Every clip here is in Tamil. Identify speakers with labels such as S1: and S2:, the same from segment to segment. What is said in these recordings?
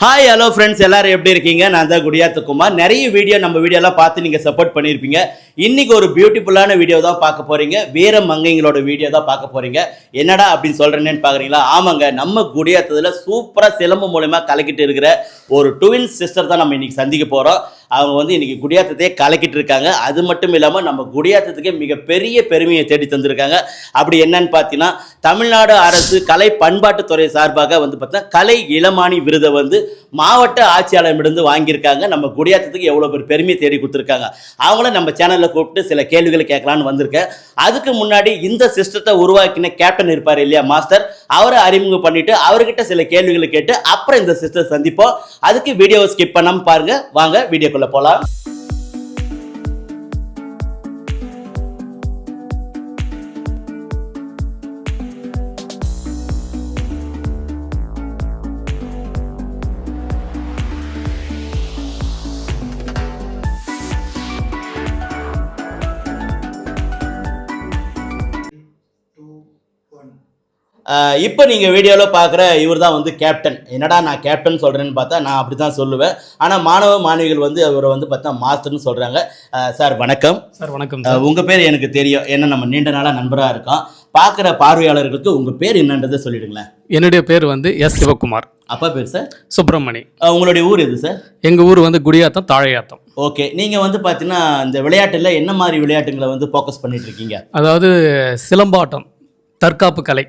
S1: ஹாய் ஹலோ ஃப்ரெண்ட்ஸ் எல்லாரும் எப்படி இருக்கீங்க? நான் தான் குடியாத்த நிறைய வீடியோ நம்ம வீடியோலாம் பார்த்து நீங்கள் சப்போர்ட் பண்ணியிருப்பீங்க. இன்னைக்கு ஒரு பியூட்டிஃபுல்லான வீடியோ தான் பார்க்க போறீங்க. வீர மங்கைங்களோட வீடியோ தான் பார்க்க போறீங்க. என்னடா அப்படின்னு சொல்றேன்னு பார்க்குறீங்களா ஆமாங்க நம்ம குடியாத்தத்தில் சூப்பராக சிலம்பு மூலயமா கலக்கிட்டு இருக்கிற ஒரு டுவின் சிஸ்டர் தான் நம்ம இன்னைக்கு சந்திக்க போகிறோம் அவங்க வந்து இன்னைக்கு குடியாத்தத்தையே கலக்கிட்டு இருக்காங்க. அது மட்டும் இல்லாமல் நம்ம குடியாத்தத்துக்கே மிகப்பெரிய பெருமையை தேடி தந்திருக்காங்க. அப்படி என்னன்னு பார்த்தீங்கன்னா தமிழ்நாடு அரசு கலை பண்பாட்டுத்துறை சார்பாக வந்து பார்த்தீங்கன்னா கலை இளமானி விருதை வந்து மாவட்ட ஆட்சியாளரிடமிருந்து வாங்கியிருக்காங்க. நம்ம குடியாத்தத்துக்கு எவ்வளோ பெரிய பெருமையை தேடி கொடுத்துருக்காங்க. அவங்கள நம்ம சேனலில் கூப்பிட்டு சில கேள்விகளை கேட்கலான்னு வந்திருக்கேன். அதுக்கு முன்னாடி இந்த சிஸ்டத்தை உருவாக்கின கேப்டன் இருப்பார் இல்லையா மாஸ்டர் அவரை அறிமுகம் பண்ணிட்டு அவர்கிட்ட சில கேள்விகளை கேட்டு அப்புறம் இந்த சிஸ்டர் சந்திப்போம். அதுக்கு வீடியோவை ஸ்கிப் பண்ணாமல் பாருங்க. வாங்க வீடியோக்குள்ள போலாம். இப்போ நீங்கள் வீடியோவில் பார்க்குற இவர் தான் வந்து கேப்டன் என்னடா நான் கேப்டன் சொல்கிறேன்னு பார்த்தா நான் அப்படி தான் சொல்லுவேன். ஆனால் மாணவ மாணவிகள் வந்து அவரை வந்து பார்த்தா மாஸ்டர்னு சொல்கிறாங்க சார் வணக்கம்.
S2: சார் வணக்கம்
S1: ஆஹ்
S2: சார்
S1: உங்க பேர் எனக்கு தெரியும். ஏன்னா நம்ம நீண்ட நாளாக நண்பராக இருக்கோம். பார்க்குற பார்வையாளர்களுக்கு உங்க பேர் என்னன்றதை சொல்லிடுங்களேன்.
S2: என்னுடைய பேர் வந்து எஸ். சிவகுமார்.
S1: அப்பா பேர் சார்
S2: சுப்பிரமணி.
S1: உங்களுடைய ஊர் எது சார்
S2: எங்கள் ஊர் வந்து குடியாத்தம் தாழையாத்தம்.
S1: ஓகே. நீங்கள் வந்து பார்த்தீங்கன்னா இந்த விளையாட்டில் என்ன மாதிரி விளையாட்டுங்களை வந்து ஃபோக்கஸ் பண்ணிட்டு இருக்கீங்க?
S2: அதாவது சிலம்பாட்டம் தற்காப்பு கலை.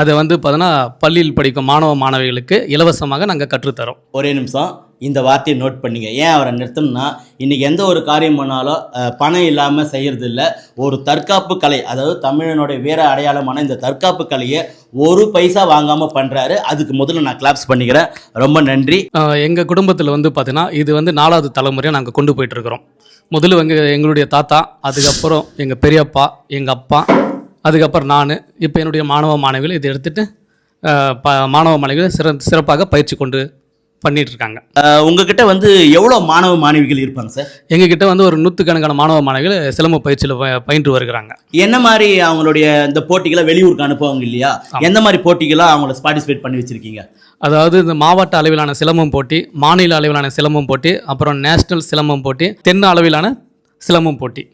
S2: அதை வந்து பார்த்தீங்கன்னா பள்ளியில் படிக்கும் மாணவ மாணவிகளுக்கு இலவசமாக நாங்கள் கற்றுத்தரோம்.
S1: ஒரே நிமிஷம். இந்த வார்த்தையை நோட் பண்ணீங்க. ஏன் அவரை நிறுத்தணும்னா இன்னைக்கு எந்த ஒரு காரியம் பண்ணாலும் பணம் இல்லாமல் செய்யறது இல்ல ஒரு தற்காப்பு கலை அதாவது தமிழனுடைய வீர அடையாளமான இந்த தற்காப்பு கலையை ஒரு பைசா வாங்காமல் பண்ணுறாரு அதுக்கு முதல்ல நான் கிளாப்ஸ் பண்ணிக்கிறேன். ரொம்ப நன்றி.
S2: எங்கள் குடும்பத்தில் வந்து பார்த்தீங்கன்னா இது வந்து நாலாவது தலைமுறையாக நாங்கள் கொண்டு போயிட்டுருக்குறோம் முதல்ல வந்து எங்களுடைய தாத்தா அதுக்கப்புறம் எங்கள் பெரியப்பா எங்கள் அப்பா அதுக்கப்புறம் நான் இப்போ என்னுடைய மாணவ மாணவிகள் இதை எடுத்துகிட்டு ப மாணவ மாணவிகள் சிற சிறப்பாக பயிற்சி கொண்டு பண்ணிட்டு இருக்காங்க
S1: அஹ், உங்ககிட்ட வந்து எவ்வளோ மாணவ மாணவிகள் இருப்பாங்க சார்?
S2: எங்ககிட்ட வந்து ஒரு நூற்றுக்கணக்கான மாணவ மாணவிகள் சிலம்ப பயிற்சியில் பயின்று வருகிறாங்க.
S1: என்ன மாதிரி அவங்களுடைய இந்த போட்டிகளை வெளியூருக்கு அனுப்புவாங்க இல்லையா? எந்த மாதிரி போட்டிகளாக அவங்கள பார்ட்டிசிபேட் பண்ணி வச்சிருக்கீங்க?
S2: அதாவது இந்த மாவட்ட அளவிலான சிலம்பம் போட்டி மாநில அளவிலான சிலம்பம் போட்டி அப்புறம் நேஷனல் சிலம்பம் போட்டி தென் அளவிலான சிலம்பம் போட்டி.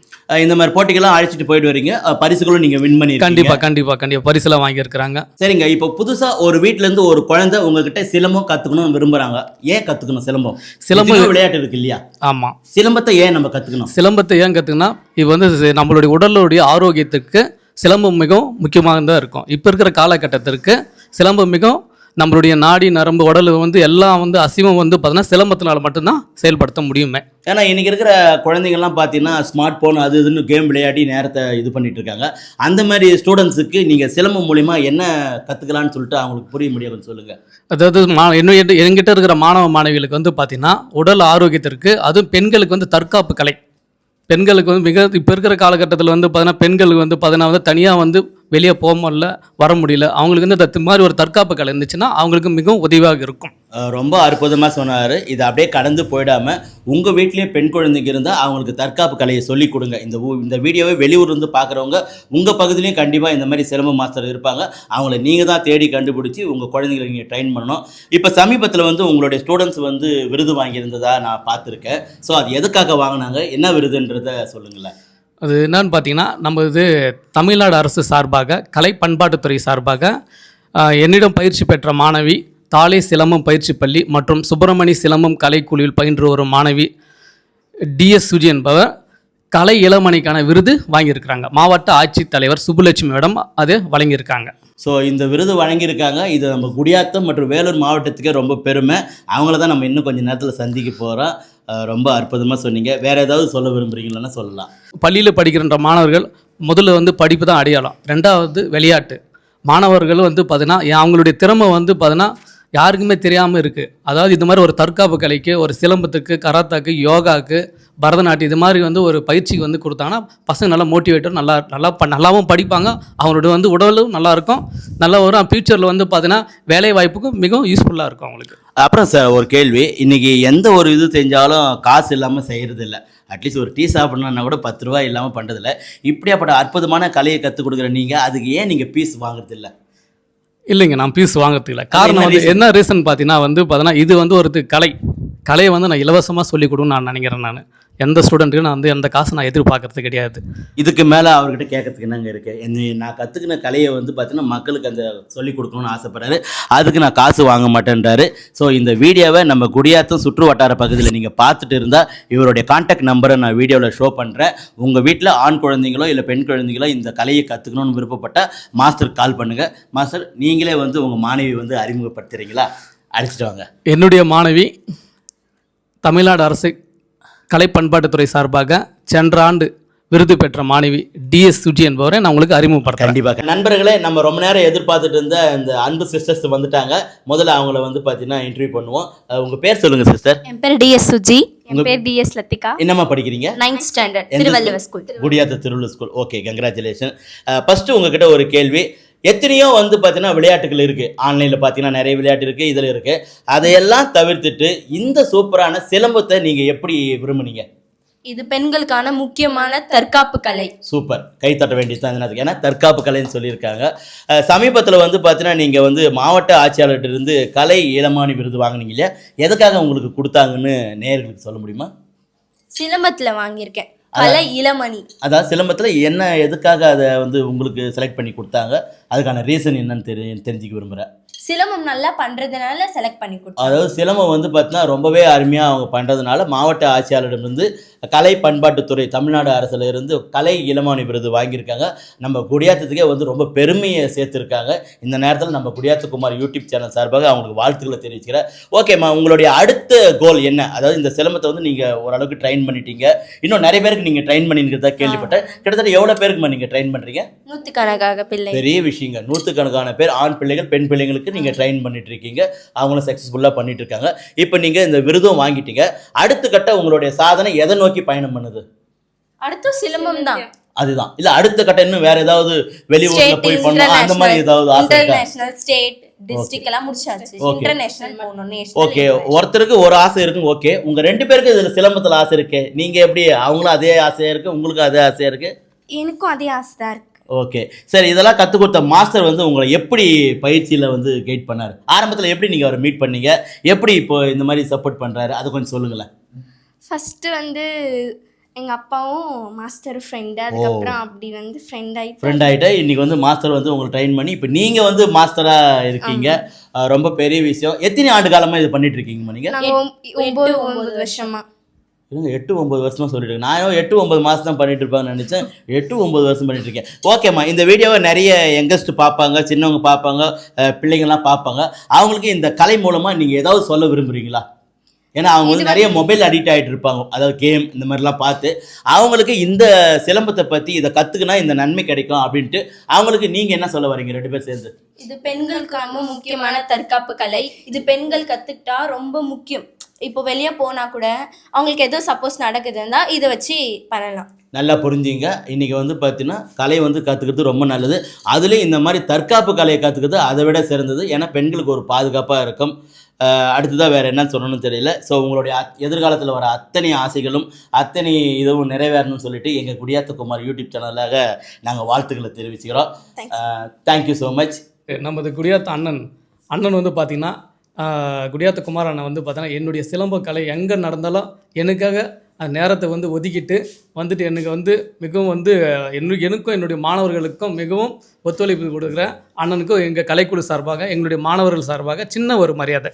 S1: இந்த மாதிரி போட்டிகள்லாம் அழைச்சிட்டு போயிட்டு வரீங்க. பரிசுகளும் நீங்கள் வின் பண்ணி
S2: கண்டிப்பாக கண்டிப்பாக கண்டிப்பாக பரிசுலாம் வாங்கியிருக்கிறாங்க.
S1: சரிங்க இப்போ புதுசா ஒரு வீட்ல இருந்து ஒரு குழந்தை உங்ககிட்ட சிலம்பம் கத்துக்கணும்னு விரும்புறாங்க. ஏன் கத்துக்கணும் சிலம்பம்?
S2: சிலம்பம்
S1: விளையாட்டு இருக்கு இல்லையா?
S2: ஆமாம்
S1: சிலம்பத்தை ஏன் நம்ம கத்துக்கணும்?
S2: சிலம்பத்தை ஏன் கற்றுக்குன்னா இது வந்து நம்மளுடைய உடலுடைய ஆரோக்கியத்துக்கு சிலம்பம் மிகவும் முக்கியமாக தான் இருக்கும். இப்போ இருக்கிற காலகட்டத்திற்கு சிலம்பம் மிகவும் நம்மளுடைய நாடி நரம்பு உடல் வந்து எல்லாம் வந்து அசைவம் வந்து பார்த்தீங்கன்னா சிலம்பத்தினால மட்டும்தான் செயல்படுத்த முடியுமே.
S1: ஏன்னா இன்னைக்கு இருக்கிற குழந்தைங்கள்லாம் பார்த்தீங்கன்னா ஸ்மார்ட் போன் அது இதுன்னு கேம் விளையாடி நேரத்தை இது பண்ணிட்டு இருக்காங்க. அந்த மாதிரி ஸ்டூடெண்ட்ஸுக்கு நீங்க சிலம்பம் மூலியமா என்ன கத்துக்கலாம்னு சொல்லிட்டு அவங்களுக்கு புரிய முடியும் சொல்லுங்க.
S2: அதாவது மா என்கிட்ட- என்கிட்ட இருக்கிற மாணவ மாணவிகளுக்கு வந்து பார்த்தீங்கன்னா உடல் ஆரோக்கியத்திற்கு அதுவும் பெண்களுக்கு வந்து தற்காப்பு கலை. பெண்களுக்கு வந்து மிக இப்போ இருக்கிற காலகட்டத்தில் வந்து பார்த்தீங்கன்னா பெண்களுக்கு வந்து பார்த்தீங்கன்னா வந்து தனியாக வந்து வெளியே போக முடியல வர முடியல. அவங்களுக்கு வந்து இந்த மாதிரி ஒரு தற்காப்பு கலை இருந்துச்சுன்னா அவங்களுக்கு மிகவும் உதவியாக இருக்கும்.
S1: ரொம்ப அற்புதமாக சொன்னார். இதை அப்படியே கடந்து போயிடாம உங்கள் வீட்லேயே பெண் குழந்தைங்க இருந்தால் அவங்களுக்கு தற்காப்பு கலையை சொல்லிக் கொடுங்க. இந்த ஊ- இந்த வீடியோவை வெளியூர் இருந்து பார்க்குறவங்க உங்கள் பகுதியிலையும் கண்டிப்பாக இந்த மாதிரி சிலம்ப மாஸ்டர் இருப்பாங்க. அவங்கள நீங்கள் தான் தேடி கண்டுபிடிச்சி உங்கள் குழந்தைங்களை நீங்கள் ட்ரெயின் பண்ணணும். இப்போ சமீபத்தில் வந்து உங்களுடைய ஸ்டூடெண்ட்ஸ் வந்து விருது வாங்கியிருந்ததா நான் பார்த்துருக்கேன். ஸோ அது எதுக்காக வாங்கினாங்க? என்ன விருதுன்றத சொல்லுங்களேன்.
S2: அது என்னன்னு பார்த்தீங்கன்னா நம்ம இது தமிழ்நாடு அரசு சார்பாக கலை பண்பாட்டுத்துறை சார்பாக என்னிடம் பயிற்சி பெற்ற மாணவி தாலே சிலம்பம் பயிற்சி பள்ளி மற்றும் சுப்பிரமணி சிலம்பம் கலைக்குழுவில் பயின்று வரும் மாணவி டிஎஸ் சுஜி என்பவர் கலை இளமணிக்கான விருது வாங்கியிருக்கிறாங்க. மாவட்ட ஆட்சித்தலைவர் சுப்புலட்சுமியிடம் அது வழங்கியிருக்காங்க.
S1: ஸோ இந்த விருது வழங்கியிருக்காங்க. இது நம்ம குடியாத்தம் மற்றும் வேலூர் மாவட்டத்துக்கே ரொம்ப பெருமை. அவங்கள தான் நம்ம இன்னும் கொஞ்சம் நேரத்தில் சந்திக்க போகிறோம் ரொம்ப அற்புதமாக சொன்னீங்க. வேறு ஏதாவது சொல்ல விரும்புறீங்களன்னா சொல்லலாம்.
S2: பள்ளியில் படிக்கின்ற மாணவர்கள் முதல்ல வந்து படிப்பு தான் அடையாளம். ரெண்டாவது விளையாட்டு. மாணவர்கள் வந்து பார்த்தீங்கன்னா அவங்களுடைய திறமை வந்து பார்த்தீங்கன்னா யாருக்குமே தெரியாமல் இருக்குது அதாவது இது மாதிரி ஒரு தற்காப்பு கலைக்கு ஒரு சிலம்பத்துக்கு கராத்தாக்கு யோகாக்கு பரதநாட்டியம் இது மாதிரி வந்து ஒரு பயிற்சிக்கு வந்து கொடுத்தாங்கன்னா பசங்க நல்லா மோட்டிவேட்டர் நல்லா நல்லா ப நல்லாவும் படிப்பாங்க. அவங்களோட வந்து உடலும் நல்லா இருக்கும் நல்லா வரும் ஃப்யூச்சரில் வந்து பார்த்தீங்கன்னா வேலை வாய்ப்புக்கும் மிகவும் யூஸ்ஃபுல்லாக இருக்கும் அவங்களுக்கு.
S1: அப்புறம் சார் ஒரு கேள்வி. இன்னைக்கு எந்த ஒரு இது செஞ்சாலும் காசு இல்லாமல் செய்கிறது இல்லை அட்லீஸ்ட் ஒரு டீ சாப்பிடணும்னா கூட பத்து ரூபாய் இல்லாமல் பண்ணுறதில்ல இப்படியாப்பட்ட அற்புதமான கலையை கற்றுக் கொடுக்குற நீங்கள் அதுக்கு ஏன் நீங்கள் பீஸ் வாங்குறதில்ல?
S2: இல்லைங்க நான் பீஸ் வாங்குறதுக்கு இல்லை காரணம் வந்து? என்ன ரீசன் பார்த்தீங்கன்னா வந்து பார்த்தீங்கன்னா இது வந்து ஒரு கலை. கலையை வந்து நான் இலவசமாக சொல்லிக் கொடுன்னு நான் நினைக்கிறேன் நான். எந்த ஸ்டூடெண்ட்டுக்கும் நான் வந்து எந்த காசு நான் எதிர்பார்க்கறது கிடையாது.
S1: இதுக்கு மேலே அவர்கிட்ட கேட்கறதுக்கு என்னங்க இருக்கு? என்ன நான் கற்றுக்கின கலையை வந்து பார்த்தீங்கன்னா மக்களுக்கு அந்த சொல்லிக் கொடுக்கணும்னு ஆசைப்படுறாரு. அதுக்கு நான் காசு வாங்க மாட்டேன்றாரு. ஸோ இந்த வீடியோவை நம்ம குடியாத்தம் சுற்று வட்டார பகுதியில் நீங்கள் பார்த்துட்டு இருந்தால் இவருடைய காண்டாக்ட் நம்பரை நான் வீடியோவில் ஷோ பண்ணுறேன் உங்கள் வீட்டில் ஆண் குழந்தைங்களோ இல்லை பெண் குழந்தைங்களோ இந்த கலையை கற்றுக்கணும்னு விருப்பப்பட்ட மாஸ்டருக்கு கால் பண்ணுங்கள் மாஸ்டர் நீங்களே வந்து உங்கள் மாணவி வந்து அறிமுகப்படுத்துறீங்களா? அடிச்சிட்டு வாங்க.
S2: என்னுடைய மாணவி தமிழ்நாடு அரசு கலை பண்பாட்டுத்துறை சார்பாக சென்ற ஆண்டு விருது பெற்ற மாணவி டிஎஸ் சுஜி என்பவரை நான் உங்களுக்கு அறிமுகப்படுத்துறேன்.
S1: கண்டிப்பாக நண்பர்களே நம்ம ரொம்ப நேரம் எதிர்பார்த்துட்டு இருந்த இந்த அன்பு சிஸ்டர்ஸ் வந்துட்டாங்க. முதல்ல அவங்கள வந்து பார்த்தீங்கன்னா இன்டர்வியூ பண்ணுவோம். அஹ் உங்க பேர் சொல்லுங்க சிஸ்டர்
S3: என் பேர் டிஎஸ் சுஜி. என் பேர் டிஎஸ் லத்திகா.
S1: என்னம்மா படிக்கிறீங்க?
S3: Ninth standard Thiruvalluvar? School
S1: குடியாத்த Thiruvalluvar school okay congratulation first உங்ககிட்ட ஒரு கேள்வி. எத்தனையோ வந்து பார்த்தீங்கன்னா விளையாட்டுகள் இருக்கு. ஆன்லைனில் பார்த்தீங்கன்னா நிறைய விளையாட்டு இருக்கு இதில் இருக்கு. அதையெல்லாம் தவிர்த்துட்டு இந்த சூப்பரான சிலம்பத்தை நீங்க எப்படி விரும்புனீங்க?
S3: இது பெண்களுக்கான முக்கியமான தற்காப்பு கலை.
S1: சூப்பர். கை தட்ட வேண்டியது தான் இதுக்கு ஏன்னா தற்காப்பு கலைன்னு சொல்லியிருக்காங்க. சமீபத்தில் வந்து பார்த்தீங்கன்னா நீங்கள் வந்து மாவட்ட ஆட்சியாளர்கிட்ட இருந்து கலை இளமானி விருது வாங்குனீங்க இல்லையா? எதுக்காக உங்களுக்கு கொடுத்தாங்கன்னு நேயர்களுக்கு சொல்ல முடியுமா?
S3: சிலம்பத்துல வாங்கியிருக்கேன். கலை இளமணி.
S1: அதாவது சிலம்பத்தில் என்ன எதுக்காக அதை வந்து உங்களுக்கு செலக்ட் பண்ணி கொடுத்தாங்க? அதுக்கான ரீசன் என்னன்னு தெரி தெரிஞ்சுக்க விரும்புகிறேன்
S3: சிலம்பம் நல்லா பண்றதுனால செலக்ட் பண்ணி கொடுத்தேன்
S1: அதாவது சிலம்பம் வந்து பார்த்தீங்கன்னா ரொம்பவே அருமையாக அவங்க பண்ணுறதுனால மாவட்ட ஆட்சியாளரிடமிருந்து கலை பண்பாட்டுத்துறை தமிழ்நாடு அரசுல இருந்து கலை இளமானி விருது வாங்கியிருக்காங்க. நம்ம குடியாத்தத்துக்கே வந்து ரொம்ப பெருமையை சேர்த்துருக்காங்க. இந்த நேரத்தில் நம்ம குடியாத்தகுமார் யூடியூப் சேனல் சார்பாக அவங்களுக்கு வாழ்த்துக்களை தெரிவிச்சுக்கிறேன். ஓகேம்மா உங்களுடைய அடுத்த கோல் என்ன? அதாவது இந்த சிலம்பத்தை வந்து நீங்கள் ஓரளவுக்கு ட்ரெயின் பண்ணிட்டீங்க. இன்னும் நிறைய பேருக்கு நீங்கள் ட்ரெயின் பண்ணிக்கிறதா கேள்விப்பட்டேன். கிட்டத்தட்ட எவ்வளோ பேருக்குமா நீங்கள் ட்ரெயின் பண்ணுறீங்க
S3: நூற்றுக்கணக்காக பிள்ளை.
S1: பெரிய விஷயங்க. நூற்றுக்கணக்கான பேர் ஆண் பிள்ளைகள் பெண் பிள்ளைங்களுக்கு நீங்கள் ட்ரெயின் பண்ணிட்டு இருக்கீங்க அவங்களும் சக்ஸஸ்ஃபுல்லாக பண்ணிட்டு இருக்காங்க இப்போ நீங்கள் இந்த விருதும் வாங்கிட்டீங்க. அடுத்த கட்ட உங்களுடைய சாதனை எதை நோக்கி பயணம் பண்ணுது?
S3: அடுத்து சிலம்பம் தான்.
S1: அதுதான். இல்லை அடுத்த கட்டம் இன்னும் வேற ஏதாவது வெளியூர்ல போய் பண்ணணும். அந்த மாதிரி ஏதாவது ஆசை இருக்கா?
S3: இன்டர்நேஷனல் ஸ்டேட் டிஸ்ட்ரிக்ட் எல்லாம் முடிச்சாச்சு.
S1: Okay.
S3: இன்டர்நேஷனல் போகணும்
S1: ஓகே ஒருத்தருக்கு ஒரு ஆசை இருக்கும் ஓகே உங்க ரெண்டு பேருக்கு இதுல சிலம்பத்துல ஆசை இருக்கு. நீங்க எப்படி? அவங்களும் அதே ஆசையா இருக்கு உங்களுக்கு அதே ஆசையா இருக்கு?
S3: எனக்கும் அதே ஆசை தான் இருக்கு.
S1: ஓகே சரி இதெல்லாம் கற்றுக் கொடுத்த மாஸ்டர் வந்து உங்களை எப்படி பயிற்சியில் வந்து கைட் பண்ணார்? ஆரம்பத்தில் எப்படி நீங்கள் அவரை மீட் பண்ணீங்க? எப்படி இப்போ இந்த மாதிரி சப்போர்ட் பண்ணுறாரு அதை கொஞ்சம் சொல்லுங்களேன்.
S4: ஃபஸ்ட்டு வந்து எங்கள் அப்பாவும் மாஸ்டர் ஃப்ரெண்டு அதுக்கப்புறம் அப்படி வந்து ஃப்ரெண்ட் ஆகி
S1: ஃப்ரெண்ட் ஆகிட்டு இன்னைக்கு வந்து மாஸ்டர் வந்து உங்களை ட்ரெயின் பண்ணி இப்போ நீங்கள் வந்து மாஸ்டராக இருக்கீங்க. ரொம்ப பெரிய விஷயம். எத்தனை ஆண்டு காலமாக இது பண்ணிட்டு இருக்கீங்கம்மா நீங்கள்
S4: நாங்கள் ஒம்பது ஒம்பது வருஷமா.
S1: இல்லைங்க எட்டு ஒம்பது வருஷமா சொல்லிட்டு இருக்கேன் நான் எட்டு ஒம்பது மாதம் தான் பண்ணிட்டு இருப்பாங்கன்னு நினச்சேன். எட்டு ஒம்பது வருஷம் பண்ணிட்டு இருக்கேன் ஓகேம்மா இந்த வீடியோவை நிறைய யங்கஸ்ட் பார்ப்பாங்க சின்னவங்க பார்ப்பாங்க பிள்ளைங்கள்லாம் பார்ப்பாங்க. அவங்களுக்கு இந்த கலை மூலமாக நீங்கள் ஏதாவது சொல்ல விரும்புறீங்களா? ஏன்னா அவங்க வந்து நிறைய மொபைல் அடிக்ட் ஆகிட்டு இருப்பாங்க அதாவது கேம் இந்த மாதிரிலாம் பார்த்து. அவங்களுக்கு இந்த சிலம்பத்தை பற்றி இதை கற்றுக்கினா இந்த நன்மை கிடைக்கும் அப்படின்ட்டு அவங்களுக்கு நீங்கள் என்ன சொல்ல வரீங்க ரெண்டு பேர் சேர்ந்து?
S3: இது பெண்களுக்கு ரொம்ப முக்கியமான தற்காப்பு கலை. இது பெண்கள் கத்துக்கிட்டா ரொம்ப முக்கியம். இப்போ வெளியே போனா கூட அவங்களுக்கு ஏதோ சப்போஸ் நடக்குதுன்னா இதை வச்சு பண்ணலாம்.
S1: நல்லா புரிஞ்சுங்க. இன்றைக்கி வந்து பார்த்தீங்கன்னா கலை வந்து கற்றுக்கிறது ரொம்ப நல்லது. அதுலேயும் இந்த மாதிரி தற்காப்பு கலையை கற்றுக்கிறது அதை விட சிறந்தது. ஏன்னா பெண்களுக்கு ஒரு பாதுகாப்பாக இருக்கும். அடுத்ததாக வேறு என்னன்னு சொல்லணும்னு தெரியல. ஸோ உங்களுடைய எதிர்காலத்தில் வர அத்தனை ஆசைகளும் அத்தனை இதுவும் நிறைவேறணும்னு சொல்லிட்டு எங்கள் குடியாத்த குமார் யூடியூப் சேனலாக நாங்கள் வாழ்த்துக்களை தெரிவிச்சுக்கிறோம். தேங்க்யூ ஸோ மச்
S2: நமது குடியாத்த அண்ணன் அண்ணன் வந்து பார்த்திங்கன்னா குடியாத்த குமார் அண்ணன் வந்து பார்த்தீங்கன்னா என்னுடைய சிலம்ப கலை எங்கே நடந்தாலும் எனக்காக அந்த நேரத்தை வந்து ஒதுக்கிட்டு வந்துட்டு எனக்கு வந்து மிகவும் வந்து என்னு எனக்கும் என்னுடைய மாணவர்களுக்கும் மிகவும் ஒத்துழைப்பு கொடுக்குற அண்ணனுக்கும் எங்கள் கலைக்குழு சார்பாக எங்களுடைய மாணவர்கள் சார்பாக சின்ன ஒரு மரியாதை.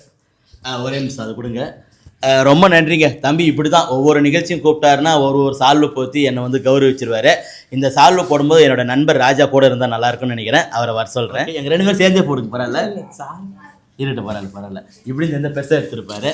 S1: ஒரே நிமிஷம் அது கொடுங்க. ரொம்ப நன்றிங்க. தம்பி இப்படி தான் ஒவ்வொரு நிகழ்ச்சியும் கூப்பிட்டாருன்னா ஒரு ஒரு சால்வு போத்தி என்னை வந்து கௌரவிச்சிருவாரு. இந்த சால்வு போடும்போது என்னோட நண்பர் ராஜா கூட இருந்தால் நல்லா இருக்கும்னு நினைக்கிறேன். அவரை வர சொல்கிறேன் எங்கள் ரெண்டு பேரும் சேர்ந்தே போடுங்க பரவாயில்ல. இருட்டு பரவாயில்ல பரவாயில்ல. இப்படி சேர்ந்து பெருசாக எடுத்திருப்பாரு.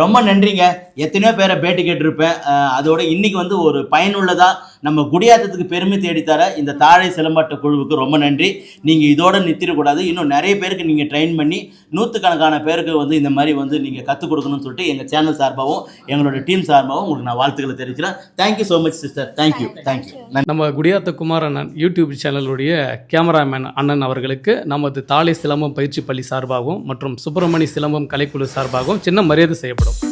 S1: ரொம்ப நன்றிங்க. எத்தனையோ பேரை பேட்டி கேட்டிருப்பேன். அதோட இன்னைக்கு வந்து ஒரு பயனுள்ளதாக நம்ம குடியாத்தத்துக்கு பெருமை தேடித்தர இந்த தாழை சிலம்பாட்ட குழுவுக்கு ரொம்ப நன்றி. நீங்கள் இதோட நிறுத்திடக்கூடாது இன்னும் நிறைய பேருக்கு நீங்கள் ட்ரெயின் பண்ணி நூற்றுக்கணக்கான பேருக்கு வந்து இந்த மாதிரி வந்து நீங்கள் கற்றுக் கொடுக்கணும்னு சொல்லிட்டு எங்கள் சேனல் சார்பாகவும் எங்களோட டீம் சார்பாகவும் உங்களுக்கு நான் வாழ்த்துக்களை தெரிவிக்கிறேன். Thank you so much sister thank you thank you
S2: நம்ம குடியாத்த குமார் அண்ணன் யூடியூப் சேனலுடைய கேமராமேன் அண்ணன் அவர்களுக்கு நமது தாலை சிலம்பம் பயிற்சி பள்ளி சார்பாகவும் மற்றும் சுப்பிரமணி சிலம்பம் கலைக்குழு சார்பாகவும் சின்ன மரியாதை செய்யப்படும்.